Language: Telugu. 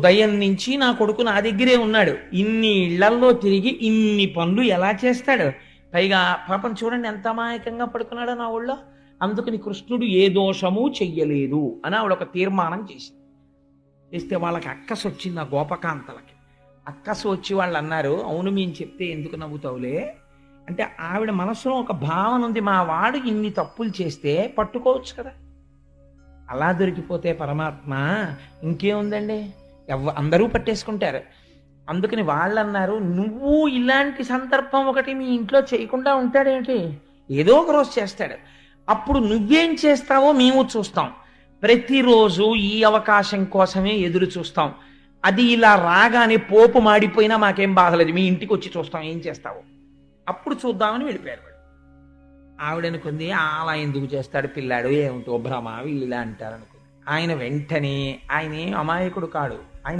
ఉదయం నుంచి నా కొడుకు నా దగ్గరే ఉన్నాడు. ఇన్ని ఇళ్ళల్లో తిరిగి ఇన్ని పనులు ఎలా చేస్తాడు? పైగా పాపం చూడండి ఎంత అమాయకంగా పడుకున్నాడో నా ఊళ్ళో. అందుకని కృష్ణుడు ఏ దోషము చెయ్యలేదు అని ఆవిడ ఒక తీర్మానం చేసింది. చేస్తే వాళ్ళకి అక్కసు వచ్చింది ఆ గోపకాంతలకి. అక్కసు వచ్చి వాళ్ళు అన్నారు అవును మేము చెప్తే ఎందుకు నవ్వుతావులే? అంటే ఆవిడ మనసులో ఒక భావన ఉంది మా వాడు ఇన్ని తప్పులు చేస్తే పట్టుకోవచ్చు కదా. అలా దొరికిపోతే పరమాత్మ ఇంకేముందండి? ఎవ అందరూ పట్టేసుకుంటారు. అందుకని వాళ్ళు అన్నారు నువ్వు ఇలాంటి సందర్భం ఒకటి మీ ఇంట్లో చేయకుండా ఉంటాడేంటి? ఏదో ఒక రోజు చేస్తాడు. అప్పుడు నువ్వేం చేస్తావో మేము చూస్తాం. ప్రతిరోజు ఈ అవకాశం కోసమే ఎదురు చూస్తాం. అది ఇలా రాగానే పోపు మాడిపోయినా మాకేం బాధలేదు మీ ఇంటికి వచ్చి చూస్తాం ఏం చేస్తావు. అప్పుడు చూద్దామని వెళ్ళిపోయారు వాడు ఆవిడనుకుంది అలా ఎందుకు చేస్తాడు పిల్లాడు? ఏమిటో భ్రమ వీళ్ళు ఇలా అంటారు అనుకుంది ఆయన వెంటనే ఆయన అమాయకుడు కాడు. ఆయన